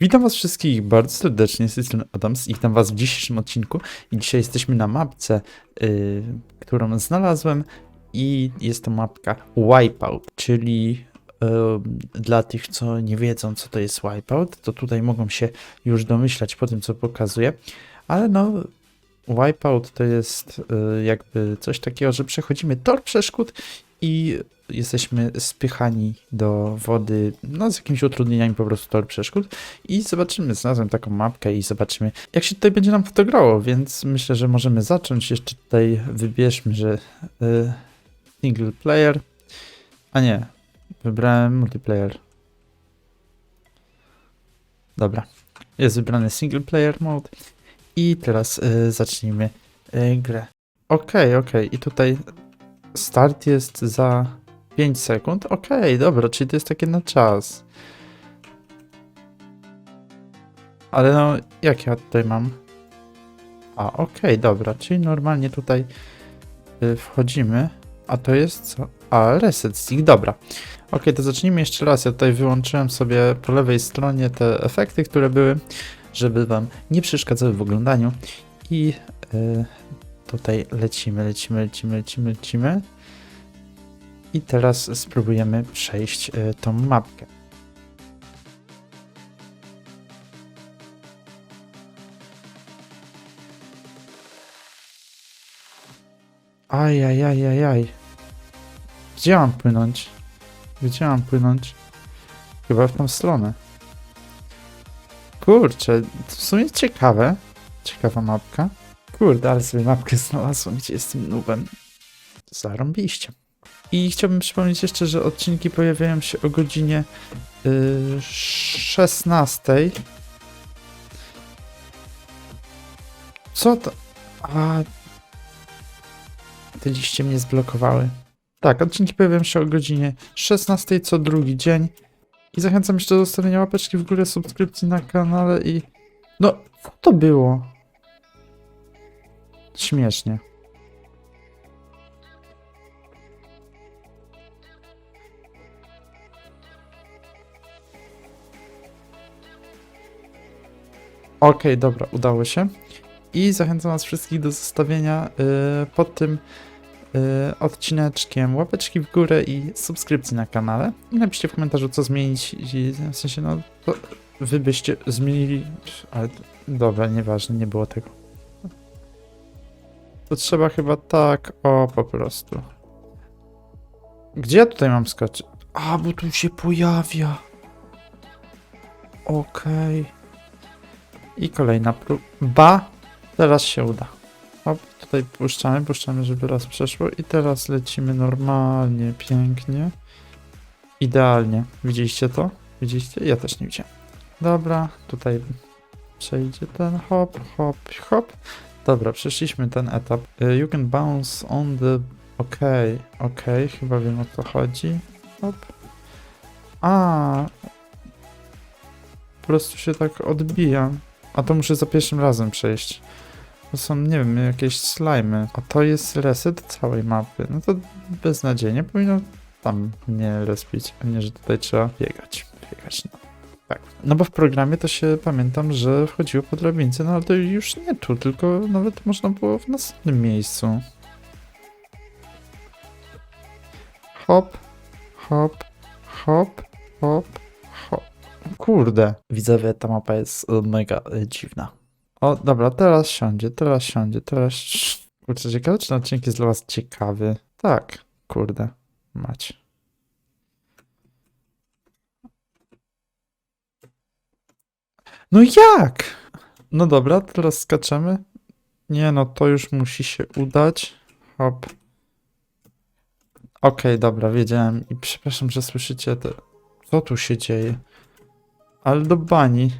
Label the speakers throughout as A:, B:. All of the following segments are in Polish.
A: Witam was wszystkich bardzo serdecznie, z Adams i witam was w dzisiejszym odcinku. I dzisiaj jesteśmy na mapce, y, którą znalazłem i jest to mapka Wipeout, czyli y, dla tych, co nie wiedzą, co to jest Wipeout, to tutaj mogą się już domyślać po tym, co pokazuję, ale no, Wipeout to jest y, jakby coś takiego, że przechodzimy tor przeszkód i jesteśmy spychani do wody, no z jakimiś utrudnieniami po prostu tor przeszkód i zobaczymy, znalazłem taką mapkę i zobaczymy, jak się tutaj będzie nam w to grało, więc myślę, że możemy zacząć. Jeszcze tutaj wybierzmy, że y, single player, a nie, wybrałem multiplayer. Dobra, jest wybrany single player mode i teraz y, zacznijmy y, grę. Okej, okej, i tutaj start jest za 5 sekund. Okej, dobra, czyli to jest takie na czas. Ale no, jak ja tutaj mam? A, okej, dobra, czyli normalnie tutaj y, wchodzimy. A to jest co? A, reset stick, dobra. Okej, to zacznijmy jeszcze raz. Ja tutaj wyłączyłem sobie po lewej stronie te efekty, które były, żeby wam nie przeszkadzały w oglądaniu. I y, tutaj lecimy, lecimy, lecimy, lecimy, lecimy. I teraz spróbujemy przejść y, tą mapkę. Ajajajajaj. Gdzie mam płynąć? Gdzie mam płynąć? Chyba w tą stronę. Kurczę, w sumie ciekawe. Ciekawa mapka. Kurde, ale sobie mapkę znalazłem, gdzie jestem nubem. Zarąbiście. I chciałbym przypomnieć jeszcze, że odcinki pojawiają się o godzinie y, 16. Co to? A. Te liście mnie zblokowały. Tak, odcinki pojawiają się o godzinie 16 co drugi dzień. I zachęcam jeszcze do zostawienia łapeczki w górę, subskrypcji na kanale i. No, co to było? Śmiesznie. Okej, dobra, udało się. I zachęcam Was wszystkich do zostawienia y, pod tym y, odcineczkiem łapeczki w górę i subskrypcji na kanale. I napiszcie w komentarzu, co zmienić. W sensie, no, to Wy byście zmienili. Ale dobra, nieważne, nie było tego. To trzeba chyba tak, o, po prostu. Gdzie ja tutaj mam skoczyć? A, bo tu się pojawia. Okej. I kolejna próba. Teraz się uda. Hop, tutaj puszczamy, puszczamy, żeby raz przeszło. I teraz lecimy normalnie, pięknie. Idealnie. Widzieliście to? Widzieliście? Ja też nie widziałem. Dobra, tutaj przejdzie ten hop, hop, hop. Dobra, przeszliśmy ten etap. Y, You can bounce on the... Okej, okej, chyba wiem o co chodzi. Hop. A, po prostu się tak odbija. A to muszę za pierwszym razem przejść. To są, nie wiem, jakieś slimy. A to jest reset całej mapy. No to beznadziejnie. Powinno tam nie respić, a nie, że tutaj trzeba biegać. Biegać, no. Tak. No bo w programie to się pamiętam, że wchodziło po drabince, no ale to już nie tu, tylko nawet można było w następnym miejscu. Hop, hop, hop, hop, hop. Kurde. Widzowie, ta mapa jest mega dziwna. O, dobra, teraz siądzie, teraz siądzie, teraz... Kurczę, ciekawe, czy ten odcinek jest dla was ciekawy? Tak, kurde, mać. No jak? No dobra, teraz skaczemy. Nie no, to już musi się udać. Hop. Okej, dobra, wiedziałem. I przepraszam, że słyszycie te... Co tu się dzieje? Ale do bani.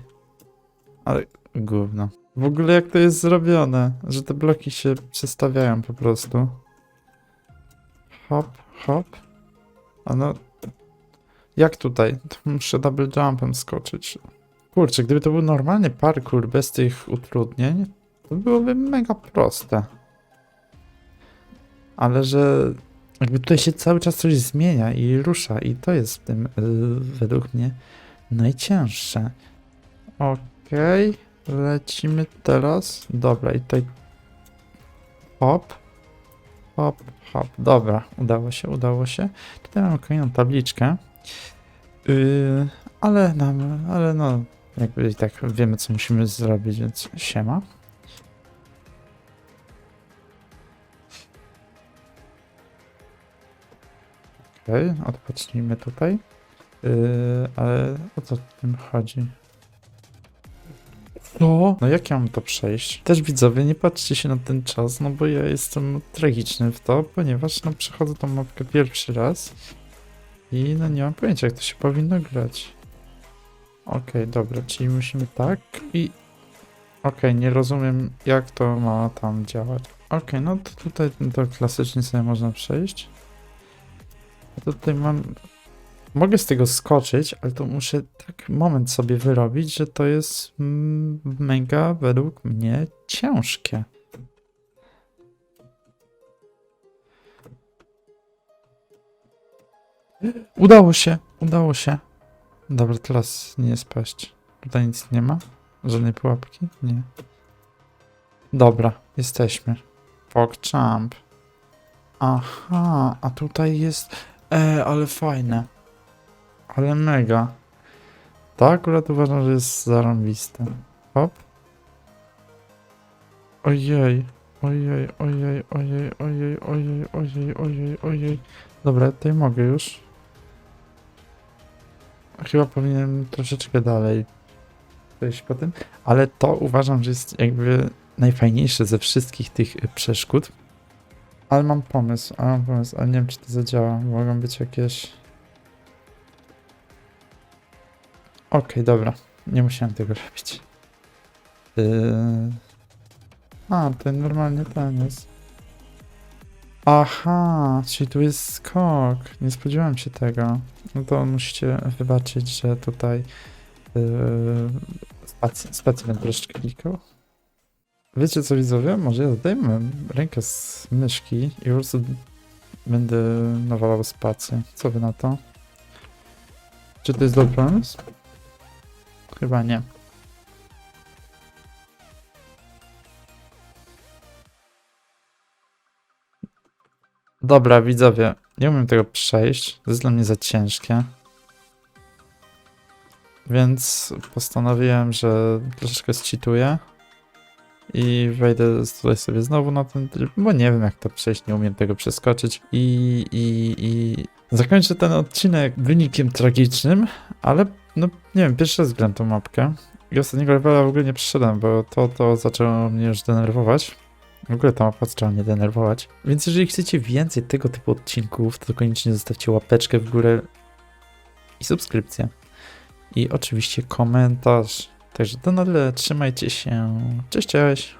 A: Ale gówno. W ogóle jak to jest zrobione, że te bloki się przestawiają po prostu. Hop, hop. A no... Jak tutaj? To muszę double jumpem skoczyć. Kurczę, gdyby to był normalny parkour bez tych utrudnień, to byłoby mega proste. Ale że jakby tutaj się cały czas coś zmienia i rusza i to jest w tym yy, według mnie najcięższe. Okej, lecimy teraz. Dobra, i tutaj hop, hop, hop. Dobra, udało się, udało się. Tutaj mamy kolejną tabliczkę. Yy, ale nam, ale no, jakby i tak wiemy, co musimy zrobić, więc siema. Okej, odpocznijmy tutaj. Yy, ale o co w tym chodzi? No, no jak ja mam to przejść? Też widzowie, nie patrzcie się na ten czas, no bo ja jestem tragiczny w to, ponieważ no przechodzę tą mapkę pierwszy raz i no nie mam pojęcia jak to się powinno grać. Okej, dobra, czyli musimy tak i... Okej, nie rozumiem jak to ma tam działać. Okej, no to tutaj to klasycznie sobie można przejść. A tutaj mam... Mogę z tego skoczyć, ale to muszę tak moment sobie wyrobić, że to jest mm, mega według mnie ciężkie. Udało się, udało się. Dobra, teraz nie spaść. Tutaj nic nie ma? Żadnej pułapki? Nie. Dobra, jesteśmy. Jump. Aha, a tutaj jest... E, ale fajne. Ale mega. To akurat uważam, że jest zarąbiste. Hop. Ojej. Ojej, ojej, ojej, ojej, ojej, ojej, ojej, ojej. Dobra, tutaj mogę już. Chyba powinienem troszeczkę dalej przejść po tym, ale to uważam, że jest jakby najfajniejsze ze wszystkich tych y, przeszkód. Ale mam pomysł, ale mam pomysł, ale nie wiem czy to zadziała. Mogą być jakieś... Okej, dobra. Nie musiałem tego robić. Yy... A, to normalnie ten jest. Aha, czyli tu jest skok. Nie spodziewałem się tego. No to musicie wybaczyć, że tutaj yy, spację będę troszeczkę klikał. Wiecie co widzowie? Może ja zdejmę rękę z myszki i po prostu będę nawalał spację. Co wy na to? Czy to jest dobry pomysł? Chyba nie. Dobra, widzowie, nie umiem tego przejść. To jest dla mnie za ciężkie. Więc postanowiłem, że troszeczkę zcheatuję. I wejdę tutaj sobie znowu na ten tryb, bo nie wiem jak to przejść, nie umiem tego przeskoczyć. I, i, i zakończę ten odcinek wynikiem tragicznym, ale no nie wiem, pierwszy raz gram tą mapkę. I ostatniego levela w ogóle nie przyszedłem, bo to, to zaczęło mnie już denerwować. W ogóle ta mapa zaczęła mnie denerwować. Więc jeżeli chcecie więcej tego typu odcinków, to koniecznie zostawcie łapeczkę w górę i subskrypcję. I oczywiście komentarz. Także to na tyle. Trzymajcie się. Cześć, cześć.